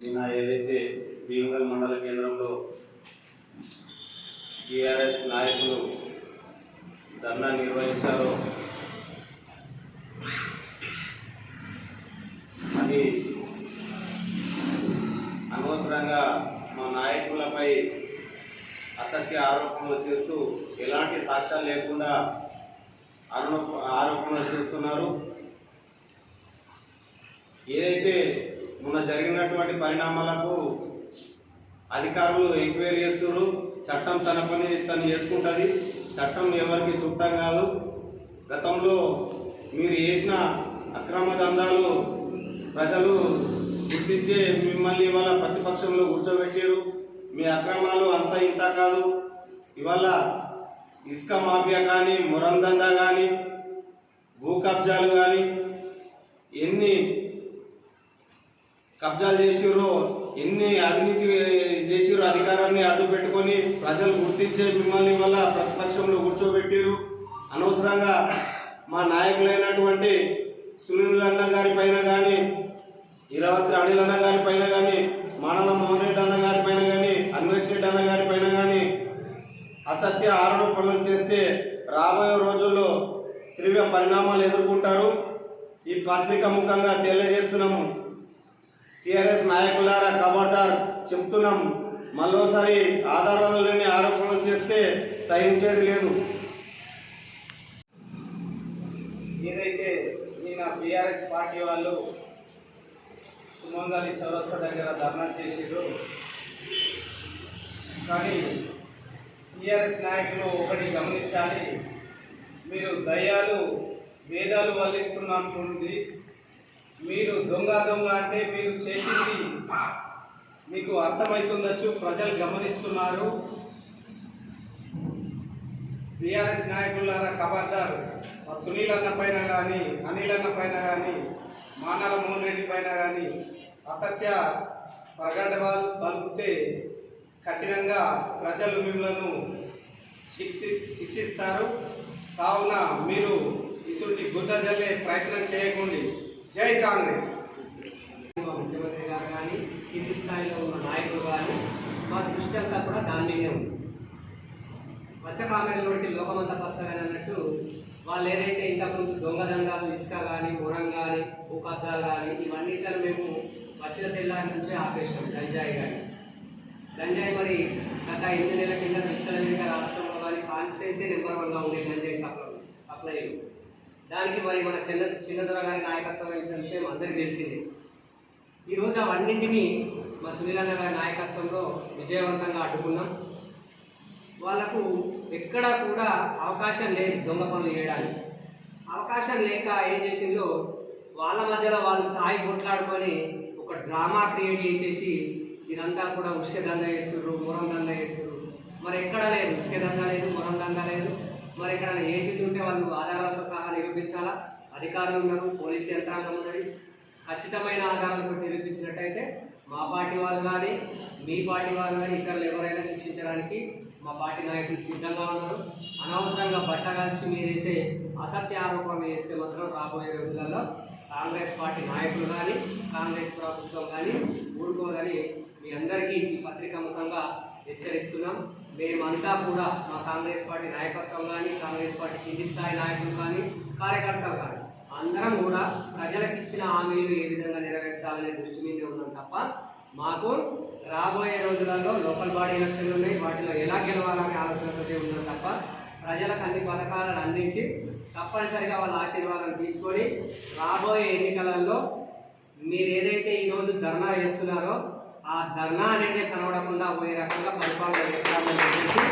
నిన్న ఏదైతే భీమగల్ మండల కేంద్రంలో టీఆర్ఎస్ నాయకులు ధర్నా నిర్వహించారో అది అనవసరంగా మా నాయకులపై అసత్య ఆరోపణలు చేస్తూ ఎలాంటి సాక్ష్యాలు లేకుండా ఆరోపణలు చేస్తున్నారు. ఏదైతే మొన్న జరిగినటువంటి పరిణామాలకు అధికారులు ఎంక్వైరీ చేస్తున్నారు చట్టం తన పని తను చేసుకుంటుంది. చట్టం ఎవరికి చుట్టం కాదు. గతంలో మీరు చేసిన అక్రమ దందాలు ప్రజలు గుర్తించే మిమ్మల్ని ఇవాళ ప్రతిపక్షంలో కూర్చోబెట్టారు మీ అక్రమాలు అంత ఇంత కాదు. ఇవాళ ఇసుక మాఫియా కానీ మురం దందా కానీ భూ కబ్జాలు కానీ ఎన్ని కబ్జాలు చేసిర్రు ఎన్ని అవినీతి చేసిర్రో అధికారాన్ని అడ్డు పెట్టుకొని ప్రజలు గుర్తించే మిమ్మల్ని వల్ల ప్రతిపక్షంలో కూర్చోబెట్టిరు అనవసరంగా మా నాయకులైనటువంటి సునీల్ అన్న గారి పైన కానీ ఇరవత్రి అనిల్ అన్న గారి పైన కానీ మానవ మోహన్ రెడ్డి అన్న గారి పైన కానీ అన్వేష్ రెడ్డి అన్న గారి పైన కానీ అసత్య ఆరోపణలు చేస్తే రాబోయే రోజుల్లో తీవ్ర పరిణామాలు ఎదుర్కొంటారు. ఈ పత్రిక ముఖంగా తెలియజేస్తున్నాము. టీఆర్ఎస్ నాయకులారా ఖబర్దార్ చెప్తున్నాం. మరోసారి ఆధారాలు లేని ఆరోపణలు చేస్తే సహించేది లేదు. ఏదైతే నిన్న బీఆర్ఎస్ పార్టీ వాళ్ళు సుమంగళి చౌరస్తా దగ్గర ధర్నా చేసిర్రు కానీ టీఆర్ఎస్ నాయకులు ఒకటి గమనించాలి. మీరు దయ్యాలు వేదాలు వల్లిస్తున్నట్టుంది మీరు దొంగ దొంగ అంటే మీరు చేసింది మీకు అర్థమవుతుండొచ్చు ప్రజలు గమనిస్తున్నారు. టీఆర్ఎస్ నాయకులారా ఖబర్దార్ ఆ సునీల్ అన్న పైన కానీ అనిల్ అన్న పైన కానీ మానాల మోహన్ రెడ్డి పైన కానీ అసత్య ప్రగడవాల్ పలుకుతే కఠినంగా ప్రజలు మిమ్మల్ని శిక్షి శిక్షిస్తారు. కావున మీరు ఇటువంటి గుద్ద జల్లే ప్రయత్నం చేయకండి. జై కాంగ్రెస్. ముఖ్యమంత్రి గారు కానీ కింది స్థాయిలో ఉన్న నాయకులు కానీ మా దృష్టి అంతా కూడా దాని మీదే ఉంది. వచ్చ కాంగ్రెస్లోకి లోకమంతా పచ్చగానే అన్నట్టు వాళ్ళు ఏదైతే ఇంతకుముందు దొంగదండాలు ఇసుక కానీ ఉరం కానీ భూపద్దాలు కానీ ఇవన్నిటిని మేము వచ్చిన తెల్లారి నుంచే ఆపేసినాం గంజాయి కానీ గంజాయి మరి గత ఎనిమిది నెలల కింద విచ్చలవిడిగా రాష్ట్రంలో కానీ కాన్స్టిట్యున్సీ నెంబర్ వన్గా ఉండే గంజాయి సప్లై సప్లైలు. దానికి మరి మన చిన్న చిన్నదొర గారి నాయకత్వం వహించిన విషయం అందరికీ తెలిసిందే. ఈరోజు అవన్నింటినీ మా సునీలన్న గారి నాయకత్వంలో విజయవంతంగా అడ్డుకున్నాం. వాళ్ళకు ఎక్కడా కూడా అవకాశం లేదు దొంగ పనులు చేయడానికి. అవకాశం లేక ఏం చేసిందో వాళ్ళ మధ్యలో వాళ్ళు తాయి కొట్లాడుకొని ఒక డ్రామా క్రియేట్ చేసేసి ఇదంతా కూడా ఉష్క దండ చేస్తుర్రు మురం దండ చేస్తుర్రు మరి ఎక్కడ లేదు ఉసుక దండ లేదు మురం దండ లేదు. మరి ఇక్కడ ఏసీ ఉంటే వాళ్ళు ఆధారాలతో సహా నిరూపించాలా? అధికారులు ఉన్నారు పోలీస్ యంత్రాంగం ఉన్నది. ఖచ్చితమైన ఆధారాలతో నిరూపించినట్టయితే మా పార్టీ వాళ్ళు కానీ మీ పార్టీ వాళ్ళు కానీ ఇతరులు ఎవరైనా శిక్షించడానికి మా పార్టీ నాయకులు సిద్ధంగా ఉన్నారు. అనవసరంగా బట్టగాల్చి మీరు వేసే అసత్య ఆరోపణలు చేస్తే మాత్రం రాబోయే రోజులలో కాంగ్రెస్ పార్టీ నాయకులు కానీ కాంగ్రెస్ ప్రభుత్వం కానీ ఊరుకోదని మీ అందరికీ ఈ పత్రిక ముఖంగా హెచ్చరిస్తున్నాం. మేమంతా కూడా మా కాంగ్రెస్ పార్టీ నాయకత్వం కానీ కాంగ్రెస్ పార్టీ కింది స్థాయి నాయకులు కానీ కార్యకర్తలు కానీ అందరం కూడా ప్రజలకు ఇచ్చిన హామీలు ఏ విధంగా నెరవేర్చాలనే దృష్టి మీదే ఉన్నాం తప్ప మాకు రాబోయే రోజులలో లోకల్ బాడీ ఎలక్షన్లు ఉన్నాయి వాటిలో ఎలా గెలవాలనే ఆలోచనతో ఉన్నాం తప్ప ప్రజలకు అన్ని పథకాలను అందించి తప్పనిసరిగా వాళ్ళ ఆశీర్వాదం తీసుకొని రాబోయే ఎన్నికలలో మీరు ఏదైతే ఈరోజు ధర్నా చేస్తున్నారో ఆ ధర్నా అనేది కనబడకుండా పోయే రకంగా పరిపాలన చేస్తామని చెప్పేసి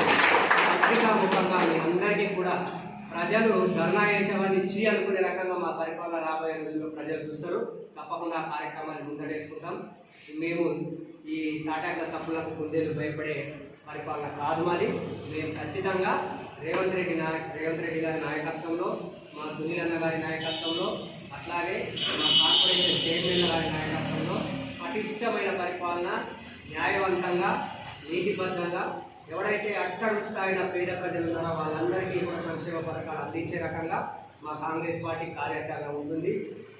పత్రికా ముఖంగా మీ అందరికీ కూడా ప్రజలు ధర్నా చేసేవాడిని చీ అనుకునే రకంగా మా పరిపాలన రాబోయే రోజుల్లో ప్రజలు చూస్తారు. తప్పకుండా ఆ కార్యక్రమాన్ని ముందడేసుకుంటాం మేము ఈ తాటాక సభ్యులకు కుందేలు భయపడే పరిపాలన కాదు మరి మేము ఖచ్చితంగా రేవంత్ రెడ్డి నాయక్ రేవంత్ రెడ్డి గారి నాయకత్వంలో మా సునీల్ అన్న గారి నాయకత్వంలో అట్లాగే మా కార్పొరేషన్ చైర్మన్ గారి నాయకత్వంలో పటిష్టమైన పరిపాలన న్యాయవంతంగా నీతిబద్ధంగా ఎవరైతే అట్టడుగు స్థాయిన పేద ప్రజలు ఉన్నారో వాళ్ళందరికీ కూడా సంక్షేమ పథకాలు అందించే రకంగా మా కాంగ్రెస్ పార్టీ కార్యాచరణ ఉంటుంది.